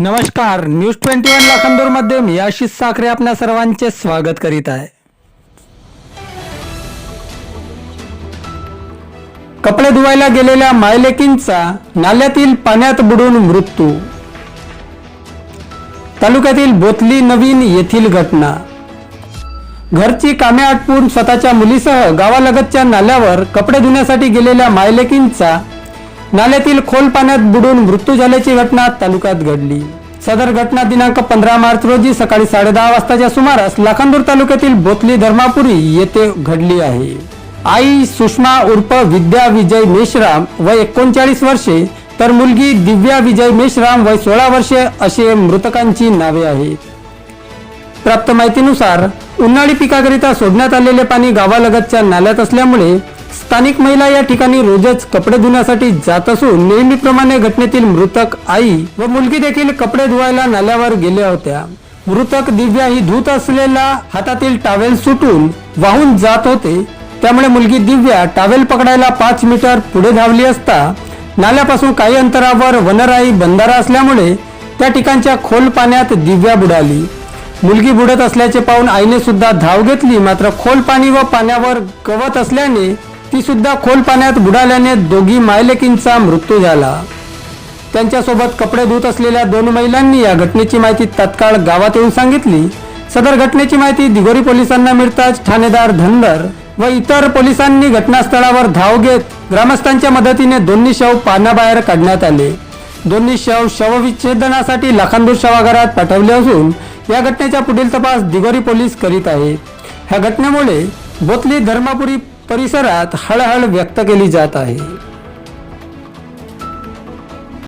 नमस्कार news twenty one लाखांदूरमध्ये मी आशिष साखरे आपल्या सर्वांचे स्वागत करीत आहे. कपडे धुवायला गेलेल्या मायलेकींचा नाल्यातील पाण्यात बुडून मृत्यू. तालुक्यातील बोतली नवीन येथील घटना. घरची कामे आटपून स्वतःच्या मुलीसह गावालगतच्या नाल्यावर कपडे धुण्यासाठी गेलेल्या मायलेकींचा नाल्यातील खोल पाण्यात बुडून मृत्यू झाल्याची घटना तालुक्यात घडली. सदर घटना दिनांक पंधरा मार्च रोजी सकाळी साडेदहा वाजताच्या सुमारास लाखांदूर तालुक्यातील बोथली धर्मापुरी येथे घडली आहे. आई सुषमा उर्फ विद्या विजय मेश्राम वय एकोणचाळीस वर्षे तर मुलगी दिव्या विजय मेश्राम वय सोळा वर्षे असे मृतकांची नावे आहेत. प्राप्त माहितीनुसार उन्हाळी पिकाकरिता सोडण्यात आलेले पाणी गावालगतच्या नाल्यात असल्यामुळे स्थानिक महिला या ठिकाणी रोजच कपडे धुण्यासाठी जात असून नेहमीप्रमाणे घटनेतील मृतक आई व मुलगी देखील कपडे धुवायला नाल्यावर गेल्या होत्या. मृतक दिव्या ही धुत असलेला हातातील टावेल सुटून वाहून जात होते. त्यामुळे मुलगी दिव्या टावेल पकडायला पाच मीटर पुढे धावली असता नाल्यापासून काही अंतरावर वनराई बंधारा असल्यामुळे त्या ठिकाणच्या खोल पाण्यात दिव्या बुडाली. मुलगी बुडत असल्याचे पाहून आईने सुद्धा धाव घेतली मात्र खोल पाणी व पाण्यावर गवत असल्याने ती सुद्धा खोल पाण्यात बुडाल्याने दोघी मायलेकींचा मृत्यू झाला. त्यांच्यासोबत कपडे धुत असलेल्या दोन महिलांनी या घटनेची माहिती तत्काळ गावात येऊन सांगितली. सदर घटनेची माहिती दिगोरी पोलिसांना मिळताच ठाणेदार धनगर व इतर पोलिसांनी घटनास्थळावर धाव घेत ग्रामस्थांच्या मदतीने दोन्ही शव पाण्याबाहेर काढण्यात आले. दोन्ही शव शवविच्छेदनासाठी लाखांदूर शवागारात पाठवले असून या घटनेचा पुढील तपास दिगोरी पोलीस करीत आहेत. ह्या घटनेमुळे बोतली धर्मापुरी परिसरात हळहळ व्यक्त केली जात आहे.